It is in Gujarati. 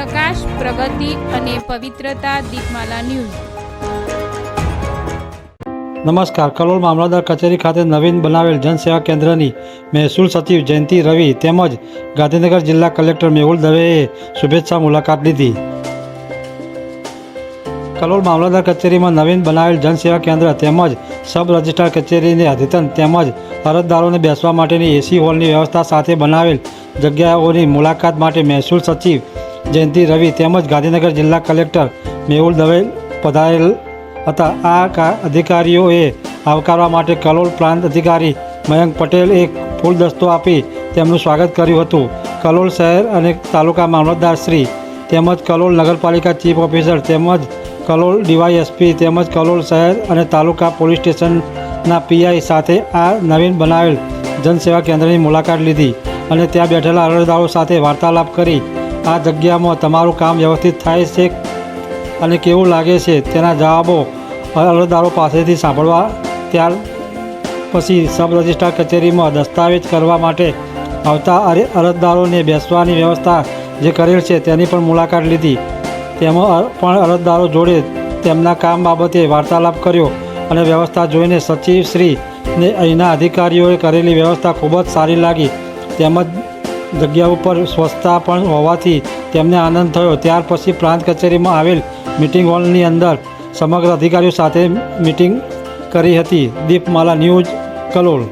વિકાસ પ્રગતિ અને પવિત્રતા દીપમાલા ન્યૂઝ. નમસ્કાર. કલોલ મામલતદાર કચેરી ખાતે નવીન બનાવેલ જનસેવા કેન્દ્રની મહેસૂલ સચિવ જયંતિ રવિ તેમજ ગાંધીનગર જિલ્લા કલેક્ટર મેહુલ દવેએ શુભેચ્છા મુલાકાત લીધી. કલોલ મામલતદાર કચેરીમાં નવીન બનાવેલ જનસેવા કેન્દ્ર તેમજ સબ રજિસ્ટ્રાર કચેરીને અદ્યતન તેમજ અરજદારોને બેસવા માટેની એસી હોલની વ્યવસ્થા સાથે બનાવેલ જગ્યાઓની મુલાકાત માટે મહેસૂલ સચિવ જયંતિ રવિ તેમજ ગાંધીનગર જિલ્લા કલેક્ટર મેહુલ દવે પધારેલ હતા. આ અધિકારીઓએ આવકારવા માટે કલોલ પ્રાંત અધિકારી મયંક પટેલ એક ફૂલદસ્તો આપી તેમનું સ્વાગત કર્યું હતું. કલોલ શહેર અને તાલુકા મામલતદાર શ્રી તેમજ કલોલ નગરપાલિકા ચીફ ઓફિસર તેમજ કલોલ ડીવાયએસપી તેમજ કલોલ શહેર અને તાલુકા પોલીસ સ્ટેશનના પીઆઈ સાથે આ નવીન બનાવેલ જનસેવા કેન્દ્રની મુલાકાત લીધી અને ત્યાં બેઠેલા અરજદારો સાથે વાર્તાલાપ કરી આ જગ્યામાં તમારું કામ વ્યવસ્થિત થાય છે અને કેવું લાગે છે તેના જવાબો અરજદારો પાસેથી સાંભળવા ત્યાર પછી સબ રજિસ્ટ્રાર કચેરીમાં દસ્તાવેજ કરવા માટે આવતા અરે- અરજદારોને બેસવાની વ્યવસ્થા જે કરેલ છે તેની પણ મુલાકાત લીધી. તેમાં પણ અરજદારો જોડે તેમના કામ બાબતે વાર્તાલાપ કર્યો અને વ્યવસ્થા જોઈને સચિવ શ્રીને અહીંના અધિકારીઓએ કરેલી વ્યવસ્થા ખૂબ જ સારી લાગી. તેમજ જગ્યા ઉપર સ્વચ્છતા પણ હોવાથી તેમને આનંદ થયો. ત્યાર પછી પ્રાંત કચેરીમાં આવેલ મિટિંગ હોલની અંદર સમગ્ર અધિકારીઓ સાથે મિટિંગ કરી હતી. દીપમાલા ન્યૂઝ કલોલ.